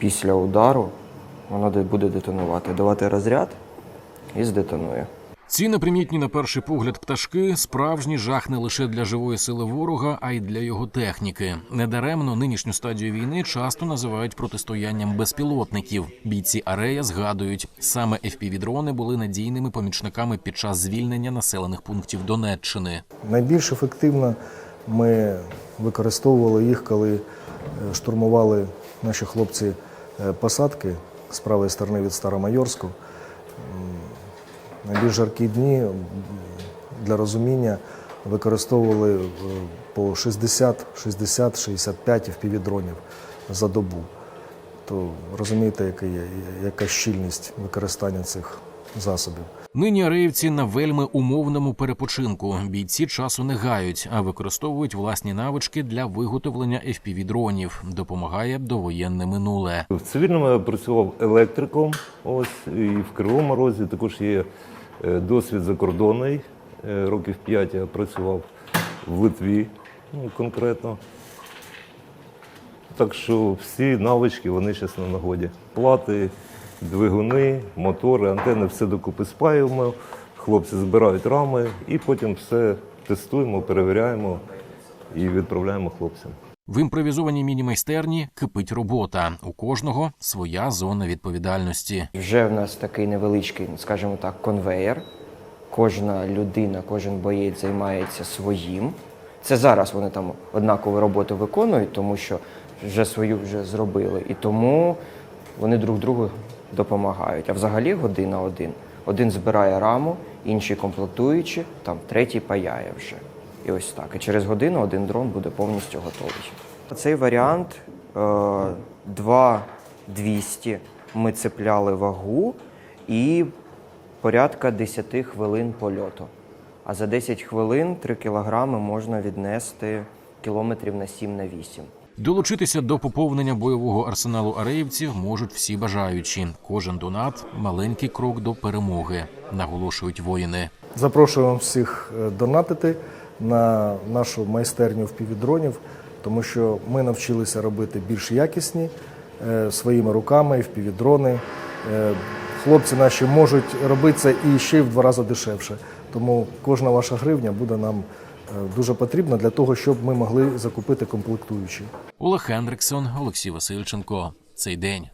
Після удару воно де- буде детонувати, давати розряд і здетонує. Ці непримітні на перший погляд пташки справжній жах не лише для живої сили ворога, а й для його техніки. Недаремно нинішню стадію війни часто називають протистоянням безпілотників. Бійці Арея згадують, саме FPV-дрони були надійними помічниками під час звільнення населених пунктів Донеччини. Найбільш ефективно ми використовували їх, коли е, штурмували наші хлопці посадки з правої сторони від Старомайорську. Найбільш жаркі дні для розуміння використовували е, по 60, 60, 65 FPV-дронів за добу. То розумієте, яка, є, яка щільність використання цих засобів. Нині ареївці на вельми умовному перепочинку. Бійці часу не гають, а використовують власні навички для виготовлення FPV-дронів. Допомагає довоєнне минуле. В цивільному я працював електриком, ось і в Кривому Розі також є е, досвід закордонний. Е, Років 5 я працював в Литві ну, конкретно. Так що всі навички вони зараз на нагоді. Плати, двигуни, мотори, антени, все докупи спаюємо. Хлопці збирають рами і потім все тестуємо, перевіряємо і відправляємо хлопцям. В імпровізованій міні-майстерні кипить робота. У кожного своя зона відповідальності. Вже в нас такий невеличкий, скажімо так, конвеєр. Кожна людина, кожен боєць займається своїм. Це зараз вони там однакову роботу виконують, тому що вже свою вже зробили. І тому вони друг другу допомагають. А взагалі година один. Один збирає раму, інші комплектуючі, там третій паяє вже. І ось так. І через годину один дрон буде повністю готовий. Цей варіант е, 2-200 ми цепляли вагу і порядка 10 хвилин польоту. А за 10 хвилин 3 кілограми можна віднести кілометрів на 7 на 8. Долучитися до поповнення бойового арсеналу ареївців можуть всі бажаючі. Кожен донат маленький крок до перемоги, наголошують воїни. Запрошуємо всіх е, донатити на нашу майстерню впівдронів, тому що ми навчилися робити більш якісні е, своїми руками впівдрони. Хлопці наші можуть робити це і ще в два рази дешевше. Тому кожна ваша гривня буде нам е, дуже потрібна для того, щоб ми могли закупити комплектуючі. Олег Хендриксон, Олексій Васильченко. Цей день.